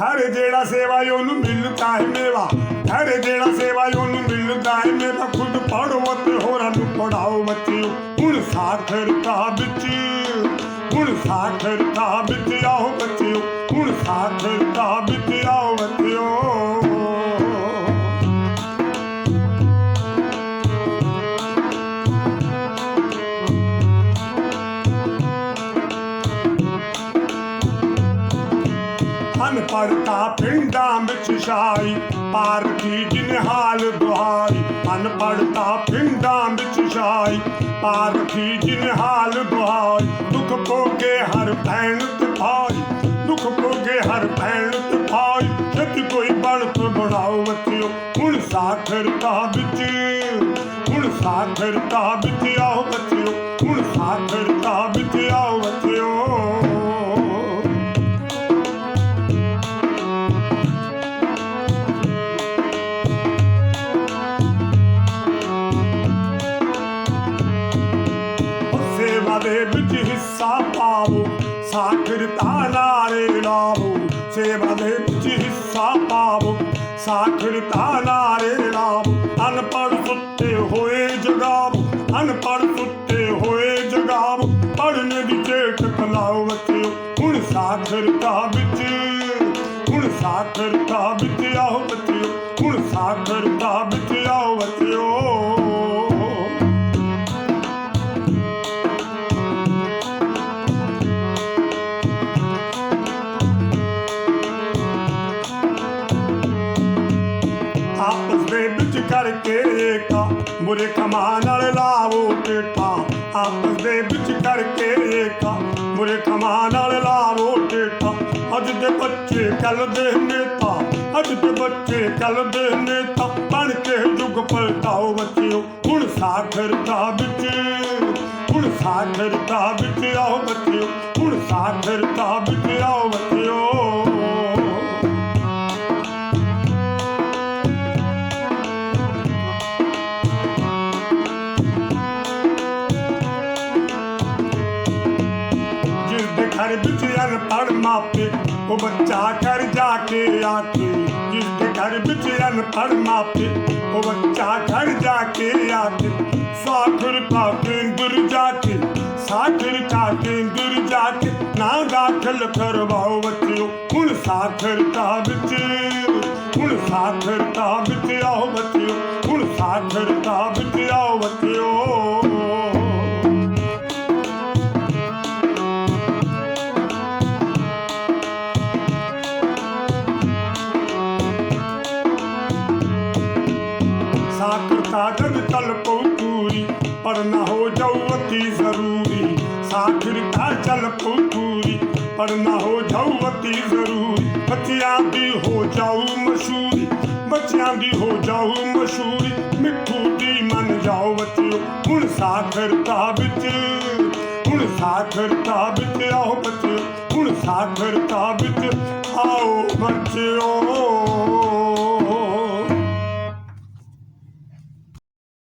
ਘਰ ਜਿਹੜਾ ਸੇਵਾ ਏ ਉਹਨੂੰ ਮਿਲਦਾ ਹੈ ਮੇਵਾ। ਘਰ ਜਿਹੜਾ ਸੇਵਾ ਏ ਉਹਨੂੰ ਮਿਲਦਾ ਹੈ ਮੇਵਾ। ਖੁਦ ਪੜੋ ਅਤੇ ਹੋਰਾਂ ਨੂੰ ਪੜਾਓ ਬੱਚਿਓ। ਹੁਣ ਸਾਖਰਤਾ ਵਿੱਚ ਹੁਣ ਸਾਖਰਤਾ ਵਿੱਚ ਆਓ ਬੱਚਿਓ। ਹੁਣ ਸਾਖਰਤਾ ਵਿੱਚ ਆਓ ਬੱਚਿਓ। ਅਨਪੜਤਾ ਪਿੰਡਾਂ ਵਿੱਚ ਛਾਈ ਪਾਰਥੀ ਜਿਨ ਹਾਲ ਦੁਹਾਈ। ਅਨਪੜਤਾ ਪਿੰਡਾਂ ਵਿੱਚ ਛਾਈ ਪਾਰਥੀ ਜਿਨ ਹਾਲ ਦੁਹਾਈ। ਦੁੱਖ ਭੋਗੇ ਹਰ ਭੈਣ ਤੇ ਭਾਈ ਦੁੱਖ ਭੋਗੇ ਹਰ ਭੈਣ ਤੇ ਭਾਈ ਜਦ ਕੋਈ ਬਣਤ ਬਣਾਓ ਬੱਚਿਓ ਹੁਣ ਸਾਖਰਤਾ ਵਿੱਚ। ਹੁਣ ਸਾਖਰਤਾ ਵਿੱਚ ਆਓ ਬੱਚਿਓ ਹੁਣ ਸਾਖਰ ਸੇਵਾ ਦੇ ਵਿੱਚ ਹਿੱਸਾ ਪਾਵੋ ਸਾਖਰਤਾ ਨਾਰੇ ਲਾਵੋ, ਸੇਵਾ ਦੇ ਵਿੱਚ ਹਿੱਸਾ ਪਾਵੋ ਸਾਖਰਤਾ ਨਾਰੇ ਲਾਵੋ, ਅਨਪੜ੍ਹ ਸੁੱਤੇ ਹੋਏ ਜਗਾਵ, ਅਨਪੜ੍ਹ ਸੁੱਤੇ ਹੋਏ ਜਗਾਵ, ਪੜ੍ਹਨ ਦੀ ਚੇਟ ਲਾਓ ਬੱਚਿਓ, ਹੁਣ ਸਾਖਰਤਾ ਵਿੱਚ, ਹੁਣ ਸਾਖਰਤਾ ਵਿੱਚ ਆਓ ਬੱਚਿਓ, ਹੁਣ ਸਾਖਰਤਾ ਦੇ ਵਿੱਚ ਕਰਕੇ ਏਕਾ ਬੁਰੇ ਕਮਾਂ ਨਾਲ ਲਾਵੋ ਟੇਟਾ ਆਪਸ ਦੇ ਵਿੱਚ ਕਰਕੇ ਏਕਾ ਬੁਰੇ ਕਮਾਂ ਨਾਲ ਲਾਵੋ ਟੇਟਾ ਅੱਜ ਦੇ ਬੱਚੇ ਕੱਲ ਦੇ ਨੇਤਾ, ਅੱਜ ਦੇ ਬੱਚੇ ਕੱਲ ਦੇ ਨੇਤਾ। ਬਣ ਕੇ ਯੁੱਗ ਪਲਟਾਓ ਬੱਚਿਓ, ਹੁਣ ਸਾਖਰਤਾ ਵਿੱਚ। ਹੁਣ ਸਾਖਰਤਾ ਵਿੱਚ ਆਓ ਬੱਚਿਓ, ਹੁਣ ਸਾਖਰਤਾ ਵਿੱਚ ਆਓ ਬੱਚਿਓ। ਜਿਸ ਦੇ ਘਰ ਵਿੱਚ ਮਾਪੇ, ਉਹ ਬੱਚਾ ਘਰ ਜਾ ਕੇ ਆਕੇ ਜਿਸ ਦੇ ਘਰ ਵਿੱਚ ਅਨਪੜ੍ਹ ਮਾਪੇ, ਉਹ ਬੱਚਾ ਘਰ ਜਾ ਕੇ ਆਕੇ ਸਾਖਰਤਾ ਕੇਂਦਰ ਜਾ ਕੇ ਸਾਖਰਤਾ ਕੇਂਦਰ ਜਾ ਕੇ ਨਾ ਦਾਖਲ ਕਰਵਾਓ ਬੱਚਿਓ, ਹੁਣ ਸਾਖਰਤਾ ਵਿੱਚ, ਹੁਣ ਸਾਖਰਤਾ ਵਿੱਚ ਆਓ ਬੱਚਿਓ, ਹੁਣ ਸਾਖਰਤਾ ਵਿੱਚ ਆਓ ਬੱਚਿਓ। ਜਾਊ ਅਤੀ ਜ਼ਰੂਰੀ ਸਾਖਰਤਾ ਚੱਲ ਪਊ ਪੂਰੀ ਪਰ ਨਾ ਹੋ ਜਾਊ ਅਤੀ ਜ਼ਰੂਰੀ। ਬੱਚਿਆਂ ਦੀ ਹੋ ਜਾਊ ਮਸ਼ਹੂਰੀ, ਬੱਚਿਆਂ ਦੀ ਹੋ ਜਾਊ ਮਸ਼ਹੂਰੀ। ਮਿੱਠੂ ਦੀ ਮੰਨ ਜਾਓ ਬੱਚਿਓ, ਹੁਣ ਸਾਖਰਤਾ ਵਿੱਚ। ਹੁਣ ਸਾਖਰਤਾ ਵਿੱਚ ਆਓ ਬੱਚਿਓ, ਹੁਣ ਸਾਖਰਤਾ ਵਿੱਚ ਆਓ ਬੱਚਿਓ।